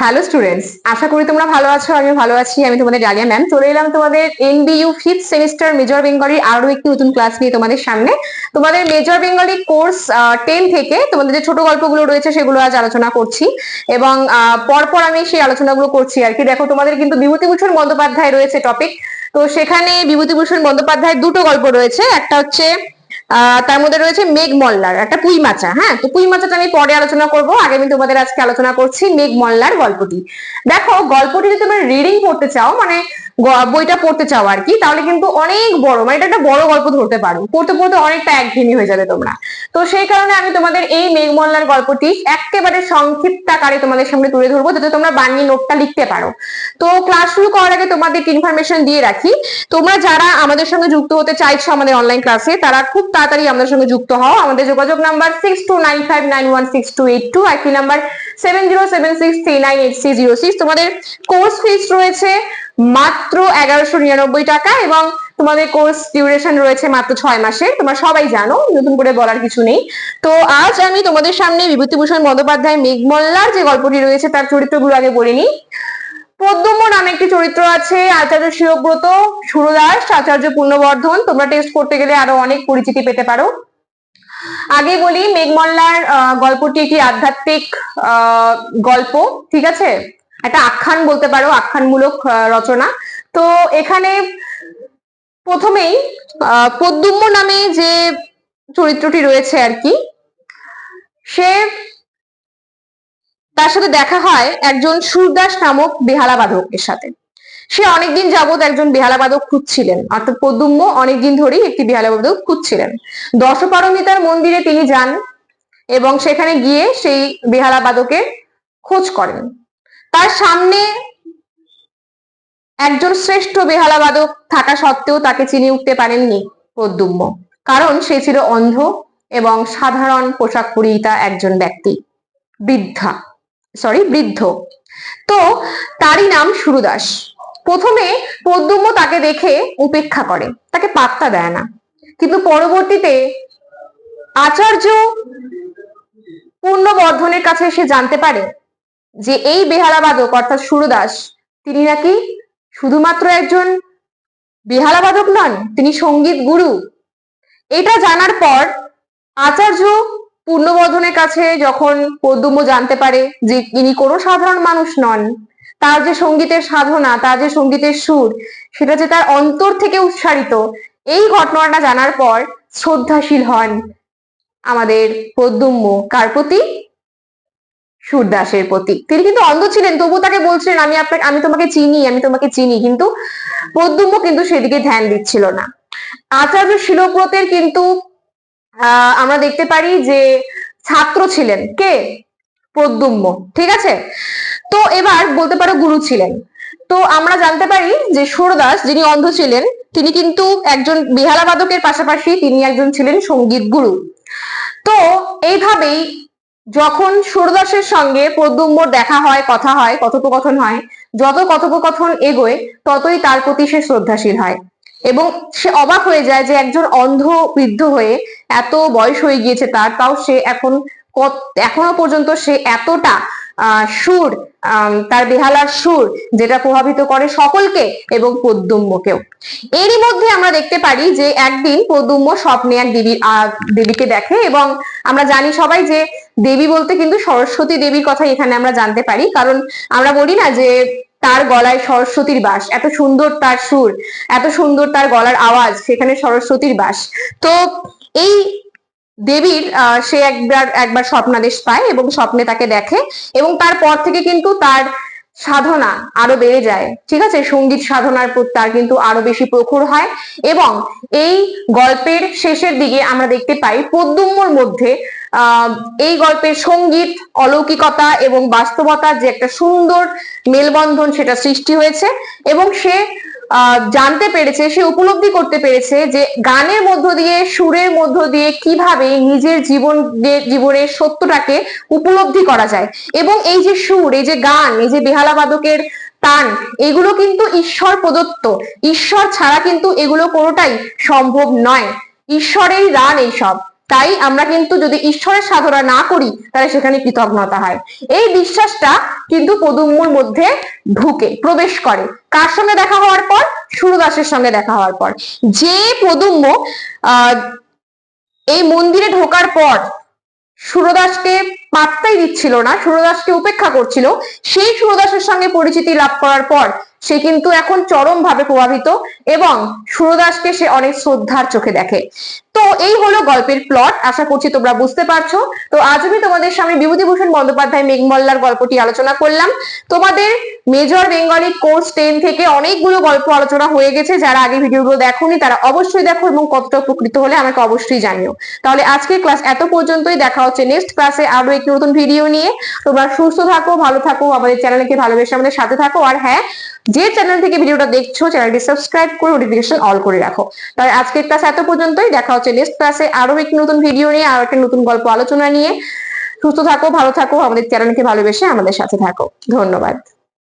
Hello students আশা করি তোমরা ভালো আছো আমি ভালো আছি, আমি তোমাদের ডালিয়া ম্যাম চলে এলাম তোমাদের এনবিইউ ফিফথ সেমিস্টার মেজর বেঙ্গলির আরও একটি নতুন ক্লাস নিয়ে তোমাদের সামনে। তোমাদের মেজর বেঙ্গলি কোর্স টেন থেকে তোমাদের যে ছোট গল্পগুলো রয়েছে সেগুলো আজ আলোচনা করছি। এবং পরপর আমি সেই আলোচনাগুলো করছি আর কি। দেখো, তোমাদের কিন্তু বিভূতিভূষণ বন্দ্যোপাধ্যায় রয়েছে টপিক তো সেখানে বিভূতিভূষণ বন্দ্যোপাধ্যায়ের দুটো গল্প রয়েছে। একটা হচ্ছে তার মধ্যে রয়েছে মেঘ মল্লার, একটা পুঁই মাচা হ্যাঁ? তো পুঁই মাচাটা আমি পরে আলোচনা করব। আগে আমি তোমাদের আজকে আলোচনা করছি মেঘ মল্লার গল্পটি। দেখো, গল্পটি যদি তোমরা রিডিং পড়তে চাও মানে বইটা পড়তে চাও আর কি, তাহলে কিন্তু অনেক বড় মানে এটা একটা বড় গল্প ধরতে পারো। পড়তে পড়তে অনেকটা একঘেয়েমি হয়ে যাবে তোমরা। তো সেই কারণে আমি তোমাদের এই মেঘ মল্লার গল্পটি একেবারে সংক্ষিপ্ত আকারে তোমাদের সামনে তুলে ধরবো, যাতে তোমরা বানিয়ে নোটটা লিখতে পারো। তো ক্লাস শুরু করার আগে তোমাদের ইনফরমেশন দিয়ে রাখি। তোমরা যারা আমাদের সঙ্গে যুক্ত হতে চাইছো আমাদের অনলাইন ক্লাসে তারা খুব তাড়াতাড়ি আমাদের সঙ্গে যুক্ত হও। আমাদের যোগাযোগ number six two nine five nine one six two eight two একই number seven zero seven six three nine eight three zero six তোমাদের কোর্স ফিস রয়েছে মাত্র এগারোশো নিরানব্বই টাকা এবং তোমাদের কোর্স ডিউরেশন রয়েছে মাত্র ছয় মাসের তোমরা সবাই জানো, নতুন করে বলার কিছু নেই। তো আজ আমি তোমাদের সামনে বিভূতিভূষণ বন্দ্যোপাধ্যায় মেঘমল্লার যে গল্পটি রয়েছে তার চরিত্রগুলো আগে বলে নিই। নামে একটি চরিত্র আছে, আচার্য শিবব্রত সুরদাস, আচার্য পূর্ণবর্ধন। তোমরা টেস্ট করতে গেলে আরও অনেক পরিচিতি পেতে পারো। আগে বলি, মেঘমল্লার গল্পটি একটি আধ্যাত্মিক গল্প, ঠিক আছে? একটা আখ্যান বলতে পারো আখ্যানমূলক রচনা। তো এখানে প্রথমেই আহ, পদ্মম্য নামে যে চরিত্রটি রয়েছে আর কি সে তার সাথে দেখা হয় একজন সুরদাস নামক বেহালা বাদকের সাথে। সে অনেকদিন যাবত একজন বেহালা বাদক খুঁজছিলেন অর্থাৎ পদ্মম্য অনেকদিন ধরেই একটি বেহালা বাদক খুঁজছিলেন। দশপারমিতার মন্দিরে তিনি যান এবং সেখানে গিয়ে সেই বেহালা বাদকের খোঁজ করেন। তার সামনে একজন শ্রেষ্ঠ বেহালা বাদক থাকা সত্ত্বেও তাকে চিনি উঠতে পারেননি পদ্মম্য কারণ সে ছিল অন্ধ এবং সাধারণ পোশাক পরিহিতা একজন ব্যক্তি। বৃদ্ধা সরি বৃদ্ধ। তো তারই নাম সুরদাস। প্রথমে পদ্মম্য তাকে দেখে উপেক্ষা করে, তাকে পাত্তা দেয় না। কিন্তু পরবর্তীতে আচার্য পূর্ণবর্ধনের কাছে সে জানতে পারে যে এই বেহালাবাদক, অর্থাৎ সুরদাস, তিনি নাকি শুধুমাত্র একজন বেহালাবাদক নন, তিনি সংগীত গুরু। এটা জানার পর আচার্য পূর্ণবর্ধনের কাছে যখন পদ্মম্য জানতে পারে যে ইনি কোনো সাধারণ মানুষ নন, তার যে সঙ্গীতের সাধনা, তার যে সঙ্গীতের সুর, সেটা যে তার অন্তর থেকে উচ্চারিত, এই ঘটনাটা জানার পর শ্রদ্ধাশীল হন আমাদের পদ্মম্য কার প্রতি? সুরদাসের প্রতি। তিনি কিন্তু অন্ধ ছিলেন তবু তাকে বলছিলেন, আমি আপনাকে, আমি তোমাকে চিনি, আমি তোমাকে চিনি। কিন্তু পদ্মম্য কিন্তু সেদিকে ধ্যান দিচ্ছিল না। আচার্য শিলব্রতের কিন্তু আমরা দেখতে পারি যে ছাত্র ছিলেন কে? প্রদ্যুম্ন, ঠিক আছে? তো এবার বলতে পারো গুরু ছিলেন। তো আমরা জানতে পারি যে সুরদাস যিনি অন্ধ ছিলেন, তিনি কিন্তু একজন বিহালা বাদকের পাশাপাশি তিনি একজন ছিলেন সংগীত গুরু। তো এইভাবেই যখন সুরদাসের সঙ্গে প্রদ্যুম্বর দেখা হয়, কথা হয়, কথোপকথন হয়, যত কথোপকথন এগোয়, ততই তার প্রতি সে শ্রদ্ধাশীল হয়। এবং সে অবাক হয়ে যায় যে একজন অন্ধ বৃদ্ধ হয়ে এত বয়স হয়ে গিয়েছে তার, তাও সে এখন এখনও পর্যন্ত সে এতটা সুর তার বেহালার সুর যেটা প্রভাবিত করে সকলকে এবং পদ্মম্যকেও এরই মধ্যে আমরা দেখতে পারি যে একদিন পদ্মম্য স্বপ্নে এক দেবী দেবীকে দেখে এবং আমরা জানি সবাই যে দেবী বলতে কিন্তু সরস্বতী দেবীর কথা এখানে আমরা জানতে পারি। কারণ আমরা বলি না যে তার গলায় সরস্বতীর বাস, এত সুন্দর তার সুর, এত সুন্দর তার গলার আওয়াজ, সেখানে সরস্বতীর বাস। তো এই দেবীর সে একবার একবার স্বপ্নাদেশ পায় এবং স্বপ্নে তাকে দেখে এবং তারপর থেকে কিন্তু তার সাধনা আরও বেড়ে যায়। ঠিক আছে? সংগীত সাধনার তার কিন্তু আরও বেশি প্রখর হয় এবং এই গল্পের শেষের দিকে আমরা দেখতে পাই পদ্মম্যর মধ্যে এই গল্পের সংগীত, অলৌকিকতা এবং বাস্তবতার যে একটা সুন্দর মেলবন্ধন সেটা সৃষ্টি হয়েছে এবং সে জানতে পেরেছে, সে উপলব্ধি করতে পেরেছে যে গানের মধ্য দিয়ে, সুরের মধ্য দিয়ে কীভাবে নিজের জীবন জীবনের সত্যটাকে উপলব্ধি করা যায়। এবং এই যে সুর, এই যে গান, এই যে বেহালা বাদকের তান, এগুলো কিন্তু ঈশ্বর প্রদত্ত। ঈশ্বর ছাড়া কিন্তু এগুলো কোনোটাই সম্ভব নয়। ঈশ্বরের দান এইসব। তাই আমরা কিন্তু যদি ঈশ্বরের সাধনা না করি, তাহলে সেখানে কৃতজ্ঞতা হয়। এই বিশ্বাসটা কিন্তু পদুম্মুর মধ্যে ঢুকে, প্রবেশ করে। কার সঙ্গে দেখা হওয়ার পর? সুরদাসের সঙ্গে দেখা হওয়ার পর। যে পদুম্ম এই মন্দিরে ঢোকার পর সুরদাসকে পাত্তাই দিচ্ছিল না, সুরদাসকে উপেক্ষা করছিল, সেই সুরদাসের সঙ্গে পরিচিতি লাভ করার পর সে কিন্তু এখন চরম ভাবে প্রভাবিত এবং সুরদাসকে সে অনেক শ্রদ্ধার চোখে দেখে। তো এই হলো গল্পের প্লট আশা করছি তোমরা বুঝতে পারছ। তো আজ আমি তোমাদের সামনে বিভূতিভূষণ বন্দ্যোপাধ্যায় মেঘমল্লার গল্পটি আলোচনা করলাম। তোমাদের মেজর বেঙ্গলি কোর্স টেন থেকে অনেকগুলো গল্প আলোচনা হয়ে গেছে, যারা আগে ভিডিওগুলো দেখোনি তারা অবশ্যই দেখো এবং কতটা উপকৃত হলে আমাকে অবশ্যই জানিও। তাহলে আজকের ক্লাস এত পর্যন্তই, দেখা হচ্ছে নেক্সট ক্লাসে আরও একটি নতুন ভিডিও নিয়ে। তোমরা সুস্থ থাকো, ভালো থাকো, আমাদের চ্যানেলকে ভালোবেসে আমাদের সাথে থাকো। আর হ্যাঁ যে চ্যানেল থেকে ভিডিওটা দেখছ চ্যানেলটি সাবস্ক্রাইব করে নোটিফিকেশন অল করে রাখো। তাহলে আজকের ক্লাস এত পর্যন্তই। দেখা হচ্ছে নেক্সট ক্লাসে আরও একটি নতুন ভিডিও নিয়ে আরও একটা নতুন গল্প আলোচনা নিয়ে। সুস্থ থাকো, ভালো থাকো, আমাদের চ্যানেলকে ভালোবেসে আমাদের সাথে থাকো। ধন্যবাদ।